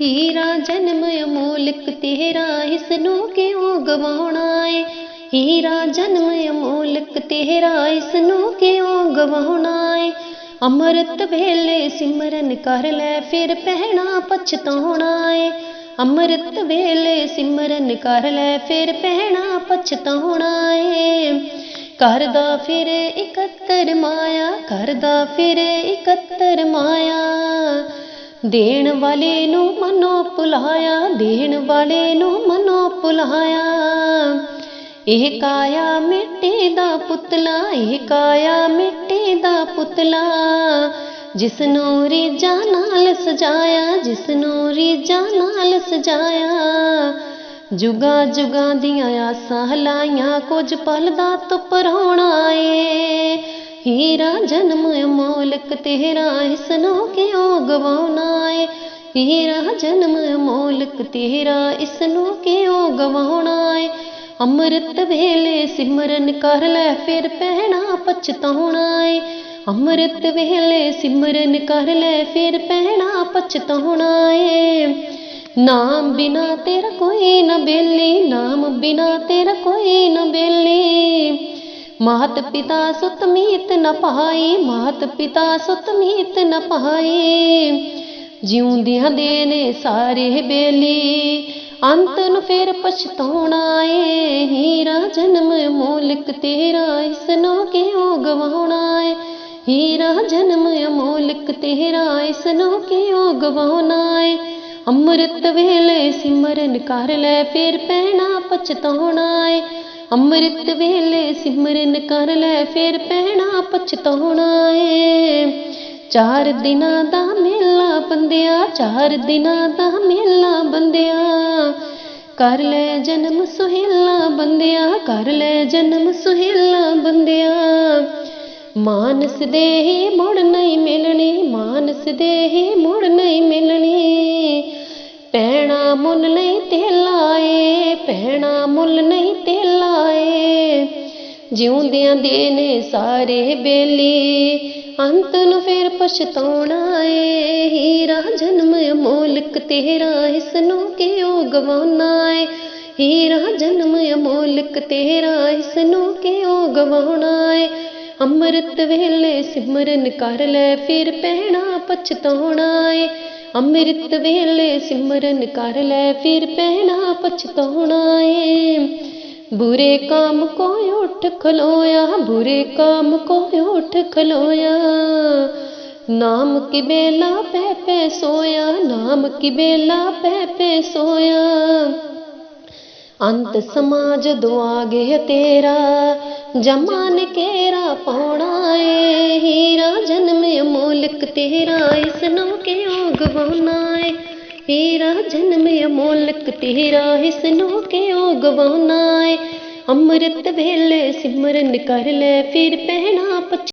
ਹੀਰਾ ਜਨਮ ਅਮੋਲਕ ਤੇਰਾ ਇਸ ਨੂੰ ਕਿਉਂ ਗਵਾਉਣਾ ਏ? ਹੀਰਾ ਜਨਮ ਅਮੋਲਕ ਤੇਰਾ ਇਸ ਨੂੰ ਕਿਉਂ ਗਵਾਉਣਾ ਏ? ਅੰਮ੍ਰਿਤ ਵੇਲੇ ਸਿਮਰਨ ਕਰ ਲੈ, ਫਿਰ ਪਹਿਣਾ ਪਛਤਾਉਣਾ ਏ। ਅੰਮ੍ਰਿਤ ਵੇਲੇ ਸਿਮਰਨ ਕਰ ਲੈ, ਫਿਰ ਪਹਿਣਾ ਪਛਤਾਉਣਾ ਏ। ਕਰਦਾ ਫਿਰ ਇਕੱਤਰ ਮਾਇਆ, ਕਰਦਾ ਫਿਰ ਇਕੱਤਰ ਮਾਇਆ। ਦੇਣ ਵਾਲੇ ਨੂੰ ਮਨੋ ਭੁਲਾਇਆ ਦੇਣ ਵਾਲੇ ਨੂੰ ਮਨੋ ਭੁਲਾਇਆ ਇਹ ਕਾਇਆ ਮਿੱਟੀ ਦਾ ਪੁਤਲਾ, ਇਹ ਕਾਇਆ ਮਿੱਟੀ ਦਾ ਪੁਤਲਾ। ਜਿਸ ਨੂੰ ਰੀਝਾਂ ਨਾਲ ਸਜਾਇਆ, ਜਿਸ ਨੂੰ ਰੀਝਾਂ ਨਾਲ ਸਜਾਇਆ। ਜੁਗਾ ਜੁਗਾਂ ਦੀਆਂ ਆਸਾਂ ਲਾਈਆਂ ਕੁਝ ਪਲ ਦਾ ਤੁਪ ਰੋਣਾ ਏ ਹੀਰਾ ਜਨਮ ਮੋਲਕ ਤੇਰਾ ਇਸ ਨੂੰ ਕਿਉਂ ਗਵਾਉਣਾ ਏ ਹੀਰਾ ਜਨਮ ਮੋਲਕ ਤੇਰਾ ਇਸ ਨੂੰ ਕਿਉਂ ਗਵਾਉਣਾ ਏ ਅੰਮ੍ਰਿਤ ਵੇਲੇ ਸਿਮਰਨ ਕਰ ਲੈ ਫਿਰ ਪਹਿਣਾ ਪਛਤਾਉਣਾ ਏ ਅੰਮ੍ਰਿਤ ਵੇਲੇ ਸਿਮਰਨ ਕਰ ਲੈ ਫਿਰ ਪਹਿਣਾ ਪਛਤਾਉਣਾ ਏ ਨਾਮ ਬਿਨਾ ਤੇਰਾ ਕੋਈ ਨਾ ਬੇਲੀ, ਨਾਮ ਬਿਨਾ ਤੇਰਾ ਕੋਈ ਨਾ ਬੇਲੀ। ਮਾਤ ਪਿਤਾ ਸੁਤ ਮੀਤ ਨ ਪਾਈ ਮਾਤ ਪਿਤਾ ਸੁਤ ਮੀਤ ਨ ਪਾਈ ਜਿਉਂਦਿਆਂ ਦੇ ਨੇ ਸਾਰੇ ਬੇਲੀ, ਅੰਤ ਨੂੰ ਫਿਰ ਪਛਤਾਉਣਾ ਏ ਹੀਰਾ ਜਨਮ ਅਮੋਲਕ ਤੇਰਾ, ਇਸ ਨੂੰ ਕਿਉਂ ਗਵਾਉਣਾ ਏ ਹੀਰਾ ਜਨਮ ਅਮੋਲਕ ਤੇਰਾ, ਇਸ ਨੂੰ ਕਿਉਂ ਗਵਾਉਣਾ ਏ ਅੰਮ੍ਰਿਤ ਵੇਲੇ ਸਿਮਰਨ ਕਰ ਲੈ, ਫਿਰ ਪਹਿਣਾ ਪਛਤਾਉਣਾ ਏ ਅੰਮ੍ਰਿਤ ਵੇਲੇ ਸਿਮਰਨ ਕਰ ਲੈ ਫਿਰ ਪਹਿਣਾ ਪਛਤਾਉਣਾ ਏ। ਚਾਰ ਦਿਨਾਂ ਦਾ ਮੇਲਾ ਬੰਦਿਆ, ਚਾਰ ਦਿਨਾਂ ਦਾ ਮੇਲਾ ਬੰਦਿਆ। ਕਰ ਲੈ ਜਨਮ ਸੁਹੇਲਾ ਬੰਦਿਆ, ਕਰ ਲੈ ਜਨਮ ਸੁਹੇਲਾ ਬੰਦਿਆ। ਮਾਨਸ ਦੇ ਹੀ ਮੁੜ ਨਹੀਂ ਮਿਲਣੀ, ਮਾਨਸ ਦੇ ਹੀ ਮੁੜ ਨਹੀਂ ਮਿਲਣੀ। ਪੈਣਾ ਮੁੱਲ ਨਹੀਂ ਤੇ ਲਾਏ ਪੈਣਾ ਮੁੱਲ ਨਹੀਂ ਤੇ ਜਿਉਂਦਿਆਂ ਦੇ ਨੇ ਸਾਰੇ ਬੇਲੀ। ਅੰਤ ਨੂੰ ਫਿਰ ਪਛਤਾਉਣਾ ਏ ਹੀਰਾ ਜਨਮ ਅਮੋਲਕ ਤੇਰਾ ਇਸ ਨੂੰ ਕਿਉਂ ਗਵਾਉਣਾ ਏ? ਹੀਰਾ ਜਨਮ ਅਮੋਲਕ ਤੇਰਾ ਇਸ ਨੂੰ ਕਿਉਂ ਗਵਾਉਣਾ ਏ? ਅੰਮ੍ਰਿਤ ਵੇਲੇ ਸਿਮਰਨ ਕਰ ਲੈ, ਫਿਰ ਪਹਿਣਾ ਪਛਤਾਉਣਾ ਏ। ਅੰਮ੍ਰਿਤ ਵੇਲੇ ਸਿਮਰਨ ਕਰ ਲੈ, ਫਿਰ ਪਹਿਣਾ ਪਛਤਾਉਣਾ ਏ। ਬੁਰੇ ਕਾਮ ਕੋ ਉਠ ਖਲੋਇਆ ਬੁਰੇ ਕਾਮ ਕੋ ਉਠ ਖਲੋਇਆ ਨਾਮ ਕੀ ਬੇਲਾ ਪੈ ਪੈ ਸੋਇਆ ਨਾਮ ਕੀ ਬੇਲਾ ਪੈ ਪੈ ਸੋਇਆ ਅੰਤ ਸਮਾਜ ਦੁਆ ਗਏ ਤੇਰਾ ਜਮਾਨ ਕੇਰਾ ਪਾਉਣਾ ਏ ਹੀਰਾ ਜਨਮ ਅਮੋਲਕ ਤੇਰਾ ਇਸ ਨੂੰ ਕਿਉਂ ਗਵਾਉਣਾ ਏ ਹੀਰਾ ਜਨਮ ਅਮੋਲਕ, ਤੇਰਾ ਇਸ ਨੂੰ ਕਿਉਂ ਗਵਾਉਣਾ ਏ? ਅੰਮ੍ਰਿਤ ਵੇਲੇ ਸਿਮਰਨ ਕਰ ਲੈ, ਫਿਰ ਪਹਿਣਾ ਪਛ